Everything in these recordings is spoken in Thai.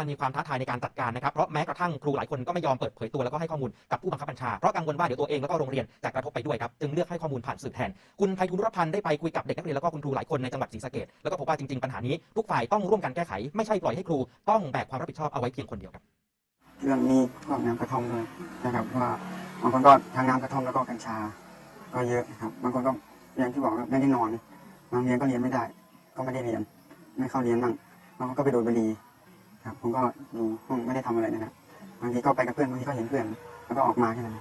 มันมีความท้าทายในการจัดการนะครับเพราะแม้กระทั่งครูหลายคนก็ไม่ยอมเปิดเผยตัวแล้วก็ให้ข้อมูลกับผู้บังคับบัญชาเพราะกังวลว่าเดี๋ยวตัวเองแล้วก็โรงเรียนจะกระทบไปด้วยครับจึงเลือกให้ข้อมูลผ่านสื่อแทน คุณไพฑูรย์รพันธ์ได้ไปคุยกับเด็กนักเรียนแล้วก็คุณครูหลายคนในจังหวัดศรีสะเกษแล้วก็พบว่าจริงๆปัญหานี้ทุกฝ่ายต้องร่วมกันแก้ไข ไม่ใช่ปล่อยให้ครูต้องแบกความรับผิดชอบเอาไว้เพียงคนเดียวครับเรื่องนี้พวกน้ำกระท่อมด้วยนะครับว่าบางคนก็ทางน้ำกระท่อมแล้วก็กัญชา ก็เยอะนะครับบางคนก็อย่างที่บอกไม่ได้นอนบางเรียนก็เรียนไม่ได้ ก็ไม่ได้เรียน ไม่เข้าเรียนบ้างบางคนก็ไปดูดบุหรี่ ครับผมก็อยู่ห้องไม่ได้ทำอะไรนะครับบางทีก็ไปกับเพื่อนบางทีก็เห็นเพื่อน แล้วก็ออกมาแค่นั้น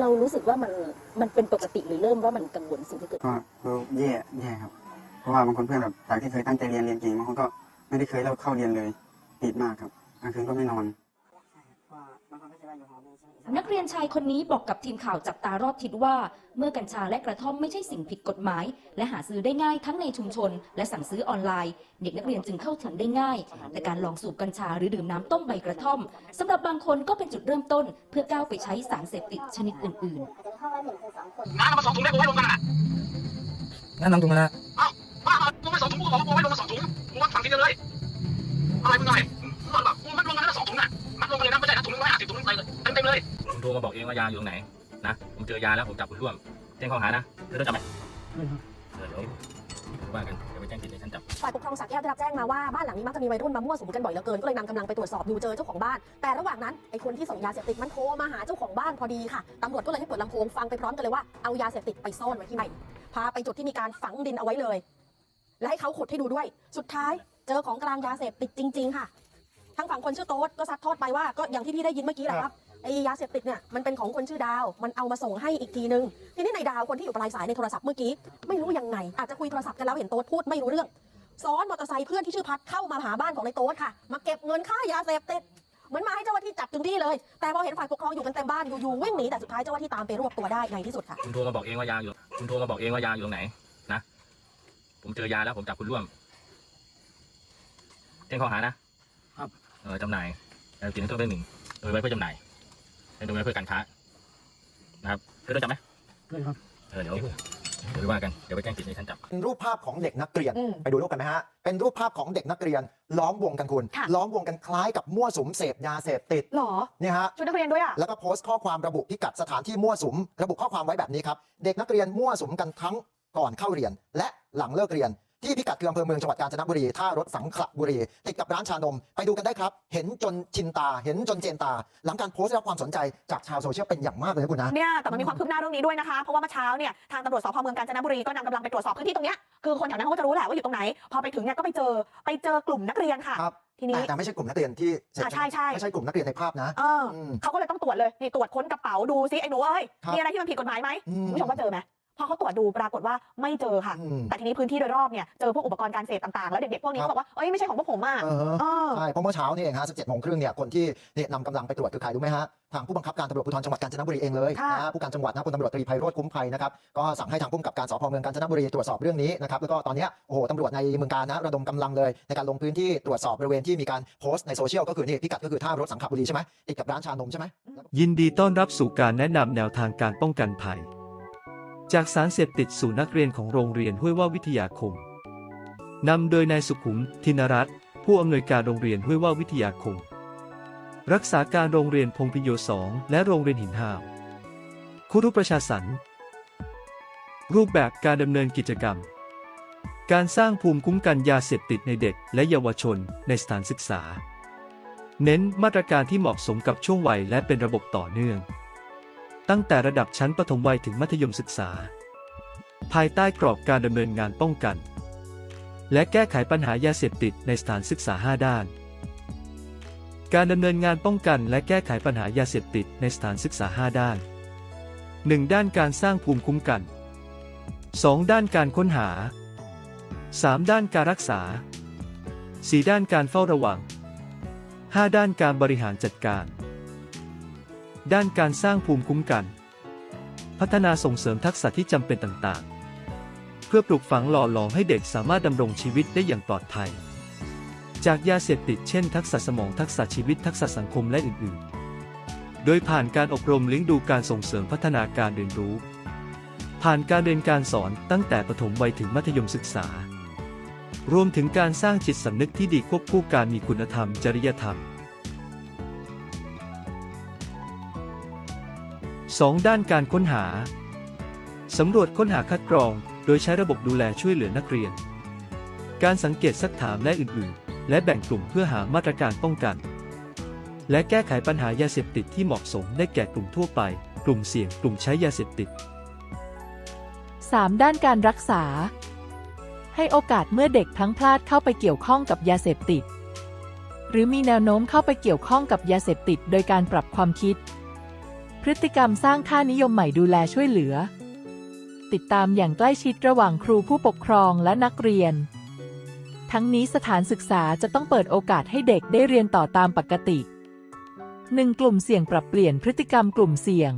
เรารู้สึกว่ามันมันเป็นปกติหรือเริ่มว่ามันกังวลสิ่งที่เกิดก็คือแย่แย่ครับ เพราะว่าบางคนเพื่อนแบบจากที่เคยตั้งใจเรียนเรียนเก่งบางคนก็ไม่ได้เคยเลิกเข้าเรียนเลยติดมากครับกลางคืนก็ไม่นอน นักเรียนชายคนนี้บอกกับทีมข่าวจับตารอดทิศว่า เมื่อกัญชาและกระท่อมไม่ใช่สิ่งผิดกฎหมาย และหาซื้อได้ง่ายทั้งในชุมชน และสั่งซื้อออนไลน์ เด็กนักเรียนจึงเข้าถึงได้ง่าย แต่การลองสูบกัญชาหรือดื่มน้ำต้มใบกระท่อมสำหรับบางคนก็เป็นจุดเริ่มต้น เพื่อก้าวไปใช้สารเสพติดชนิดอื่นๆน้ำมาสองถุงได้กูไม่ลงกันอะงั้นนำถุงมาละบ้ากูไม่สองถุงกูบอกว่ากูไม่ลงมาสองถุงกูว่าฝังทีเดียวเลยอะไรมึงหน่อยมึง ใช่นะถุงนึงร้อยห้าสิบถุงนึงเลยเต็มเต็มเลยผมโทรมาบอกเองว่ายาอยู่ตรงไหนนะผมเจอยาแล้วผมจับคุณร่วมแจ้งข้อหานะเธอต้องจับไหมเออเดี๋ยวเดี๋ยวว่ากันเดี๋ยวไปแจ้งติดในชั้นจับฝ่ายปกครองสระแก้วได้รับแจ้งมาว่าบ้านหลังนี้มักจะมีวัยรุ่นมามั่วสุมกันบ่อยเหลือเกินก็เลยนำกำลังไปตรวจสอบดูเจอเจ้าของบ้าน แต่ระหว่างนั้นไอ้คนที่ส่งยาเสพติดมันโทรมาหาเจ้าของบ้านพอดีค่ะตำรวจก็เลยให้เปิดลำโพงฟังไปพร้อมกันเลยว่าเอายาเสพติดไปซ่อนไว้ที่ไหนพาไปจุดที่มีการฝังดินเอาไว้เลย และให้เขาขุดให้ดูด้วย สุดท้ายเจอของกลางยาเสพติดจริง ๆ ค่ะ ทางฝั่งคนชื่อโต๊ดก็ซัดทอดไปว่าก็อย่างที่พี่ได้ยินเมื่อกี้แหละครับไอ้ยาเสพติดเนี่ยมันเป็นของคนชื่อดาว มันเอามาส่งให้อีกทีนึง ทีนี้ในดาวคนที่อยู่ปลายสายในโทรศัพท์เมื่อกี้ไม่รู้ยังไง อาจจะคุยโทรศัพท์กันแล้วเห็นโต๊ดพูดไม่รู้เรื่อง ซ้อนมอเตอร์ไซค์เพื่อนที่ชื่อพัดเข้ามาหาบ้านของในโต๊ดค่ะ มาเก็บเงินค่ายาเสพติดเหมือนมาให้เจ้าหน้าที่จับถึงที่เลย แต่พอเห็นฝ่ายปกครองอยู่กันเต็มบ้านอยู่ๆวิ่งหนีแต่สุดท้ายเจ้าหน้าที่ตามไปรวบตัวได้ในที่สุดค่ะคุณโทรมาบอกเองว่ายาอยู่ คุณโทรมาบอกเองว่ายาอยู่ตรงไหนนะผมเจอยาแล้วผมจับคุณร่วมแจ้งข้อหานะครับเออ จำหน่ายยาเสพติดในโทษเรื่องหนึ่งโดยไว้เพื่อจำหน่ายและโดยไว้เพื่อการค้านะครับเธอต้องจับไหมด้วยครับเออเดี๋ยวเดี๋ยวว่ากันเดี๋ยวไปแจ้งติดในชั้นจับเป็นรูปภาพของเด็กนักเรียนอืมไปดูรูปกันไหมฮะเป็นรูปภาพของเด็กนักเรียน ล้อมวงกันคุณค่ะล้อมวงกันคล้ายกับมั่วสุมเสพยาเสพติดหรอเนี่ยฮะชุดนักเรียนด้วยอะแล้วก็โพสต์ข้อความระบุพิกัดสถานที่มั่วสุม ระบุข้อความไว้แบบนี้ครับเด็กนักเรียนมั่วสุมกันทั้งก่อนเข้าเรียน และหลังเลิกเรียน ที่พิกัดคืออำเภอเมืองจังหวัดกาญจนบุรีท่ารถสังขละบุรี ติดกับร้านชานม ไปดูกันได้ครับ เห็นจนชินตา เห็นจนเจนตา หลังการโพสต์ได้รับความสนใจจากชาวโซเชียลเป็นอย่างมากเลยนะคุณนะเนี่ยแต่มันมีความคืบหน้าเรื่องนี้ด้วยนะคะ เพราะว่าเมื่อเช้าเนี่ยทางตำรวจสพเมืองกาญจนบุรีก็นำกำลังไปตรวจสอบพื้นที่ตรงเนี้ยคือคนแถวนั้นเขาก็จะรู้แหละว่าอยู่ตรงไหน พอไปถึงเนี่ยก็ไปเจอไปเจอกลุ่มนักเรียนค่ะครับทีนี้แต่แต่ไม่ใช่กลุ่มนักเรียนที่เสพอ่าใช่ใช่ไม่ใช่กลุ่มนักเรียนในภาพนะเออมเขาก็เลยต้องตรวจเลยนี่ตรวจค้นกระเป๋าดูซิไอ้หนูเอ้ยครับมีอะไรที่มันผิดกฎหมายไหมอืมคุณผู้ชมว่าเจอไหม พอเขาตรวจดูปรากฏว่าไม่เจอค่ะอืมแต่ทีนี้พื้นที่โดยรอบเนี่ยเจอพวกอุปกรณ์การเสพต่างๆ แล้วเด็กๆพวกนี้ครับเขาบอกว่าเอ้ยไม่ใช่ของพวกผมอะเออเออใช่เพราะเมื่อเช้านี่เองฮะ17โมงครึ่งเนี่ยคนที่นี่นำกำลังไปตรวจคือใครรู้ไหมฮะทางผู้บังคับการตำรวจภูธรจังหวัดกาญจนบุรีเองเลยค่ะนะฮะผู้การจังหวัดนะพลตำรวจตรีไพโรธคุ้มภัยนะครับก็สั่งให้ทางผู้กำกับการสพเมืองกาญจนบุรีตรวจสอบเรื่องนี้นะครับแล้วก็ตอนเนี้ยโอ้โหตำรวจในเมืองกาญนะระดมกำลังเลย ในการลงพื้นที่ตรวจสอบบริเวณที่มีการโพสต์ในโซเชียลก็คือนี่พิกัดก็คือท่ารถสังขบุรีใช่ไหมติดกับร้านชานมใช่ไหมยินดีต้อนรับสู่การแนะนำแนวทางการป้องกันภัย จากสารเสพติดสู่นักเรียนของโรงเรียนห้วยว่าวิทยาคม นำโดยนายสุขุม ธินรัตน์ผู้อำนวยการโรงเรียนห้วยว่าวิทยาคม รักษาการโรงเรียนพงพิโยสองและโรงเรียนหินห้าวครูประชาสรรค์รูปแบบการดำเนินกิจกรรม การสร้างภูมิคุ้มกันยาเสพติดในเด็กและเยาวชนในสถานศึกษา เน้นมาตรการที่เหมาะสมกับช่วงวัยและเป็นระบบต่อเนื่อง ตั้งแต่ระดับชั้นประถมวัยถึงมัธยมศึกษา ภายใต้กรอบการดำเนินงานป้องกัน และแก้ไขปัญหายาเสพติดในสถานศึกษา 5 ด้าน การดำเนินงานป้องกันและแก้ไขปัญหายาเสพติดในสถานศึกษา 5 ด้าน 1. ด้านการสร้างภูมิคุ้มกัน 2. ด้านการค้นหา 3. ด้านการรักษา 4. ด้านการเฝ้าระวัง 5. ด้านการบริหารจัดการ ด้านการสร้างภูมิคุ้มกัน พัฒนาส่งเสริมทักษะที่จำเป็นต่างๆ เพื่อปลูกฝังหล่อหลอมให้เด็กสามารถดำรงชีวิตได้อย่างปลอดภัย จากยาเสพติดเช่น ทักษะสมองทักษะชีวิตทักษะสังคมและอื่นๆ โดยผ่านการอบรมเลี้ยงดูการส่งเสริมพัฒนาการเรียนรู้ ผ่านการเรียนการสอนตั้งแต่ประถมวัยถึงมัธยมศึกษา รวมถึงการสร้างจิตสำนึกที่ดีควบคู่การมีคุณธรรม จริยธรรม 2. ด้านการค้นหา สำรวจค้นหาคัดกรอง โดยใช้ระบบดูแลช่วยเหลือนักเรียน การสังเกตสักถามและอื่นๆ และแบ่งกลุ่มเพื่อหามาตรการป้องกัน และแก้ไขปัญหายาเสพติดที่เหมาะสมได้แก่กลุ่มทั่วไป กลุ่มเสี่ยง กลุ่มใช้ยาเสพติด 3. ด้านการรักษา ให้โอกาสเมื่อเด็กพลั้งพลาดเข้าไปเกี่ยวข้องกับยาเสพติด หรือมีแนวโน้มเข้าไปเกี่ยวข้องกับยาเสพติด โดยการปรับความคิด พฤติกรรมสร้างค่านิยมใหม่ดูแลช่วยเหลือ ติดตามอย่างใกล้ชิดระหว่างครูผู้ปกครองและนักเรียน ทั้งนี้สถานศึกษาจะต้องเปิดโอกาสให้เด็กได้เรียนต่อตามปกติ 1. กลุ่มเสี่ยงปรับเปลี่ยนพฤติกรรมกลุ่มเสี่ยง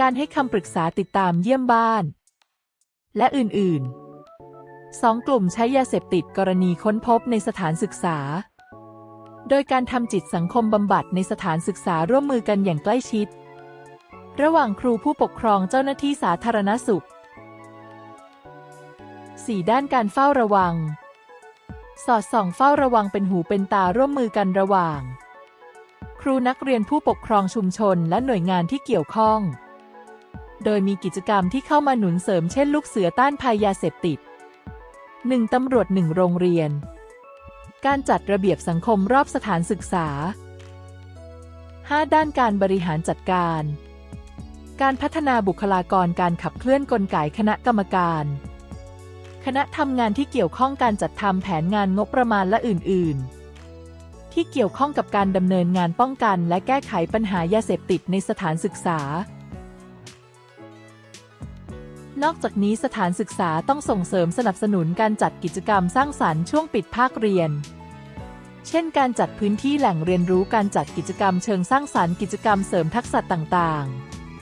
การให้คำปรึกษาติดตามเยี่ยมบ้าน และอื่นๆ 2. กลุ่มใช้ยาเสพติดกรณีค้นพบในสถานศึกษา โดยการทำจิตสังคมบำบัดในสถานศึกษาร่วมมือกันอย่างใกล้ชิด ระหว่างครูผู้ปกครองเจ้าหน้าที่สาธารณสุข 4. ด้านการเฝ้าระวัง สอดส่องเฝ้าระวังเป็นหูเป็นตาร่วมมือกันระหว่าง ครูนักเรียนผู้ปกครองชุมชนและหน่วยงานที่เกี่ยวข้อง โดยมีกิจกรรมที่เข้ามาหนุนเสริมเช่นลูกเสือต้านภัยยาเสพติด 1. ตำรวจ 1 โรงเรียน การจัดระเบียบสังคมรอบสถานศึกษา 5. ด้านการบริหารจัดการ การพัฒนาบุคลากรการขับเคลื่อนกลไกคณะกรรมการ คณะทำงานที่เกี่ยวข้องการจัดทำแผนงานงบประมาณและอื่น ๆ ที่เกี่ยวข้องกับการดำเนินงานป้องกัน และแก้ไขปัญหายาเสพติดในสถานศึกษา นอกจากนี้สถานศึกษาต้องส่งเสริมสนับสนุนการจัดกิจกรรมสร้างสรรค์ช่วงปิดภาคเรียน เช่น การจัดพื้นที่แหล่งเรียนรู้การจัดกิจกรรมเชิงสร้างสรรค์กิจกรรมเสริมทักษะต่าง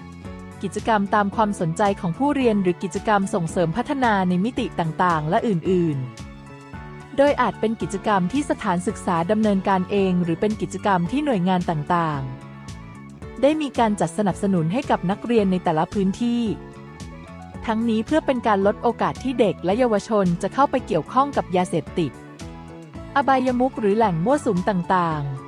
ๆ กิจกรรมตามความสนใจของผู้เรียนหรือกิจกรรมส่งเสริมพัฒนาในมิติต่างๆ และอื่น ๆ โดยอาจเป็นกิจกรรมที่สถานศึกษาดำเนินการเอง หรือเป็นกิจกรรมที่หน่วยงานต่างๆ ได้มีการจัดสนับสนุนให้กับนักเรียนในแต่ละพื้นที่ ทั้งนี้เพื่อเป็นการลดโอกาสที่เด็กและเยาวชนจะเข้าไปเกี่ยวข้องกับยาเสพติด อบายมุกหรือแหล่งมั่วสุมต่างๆ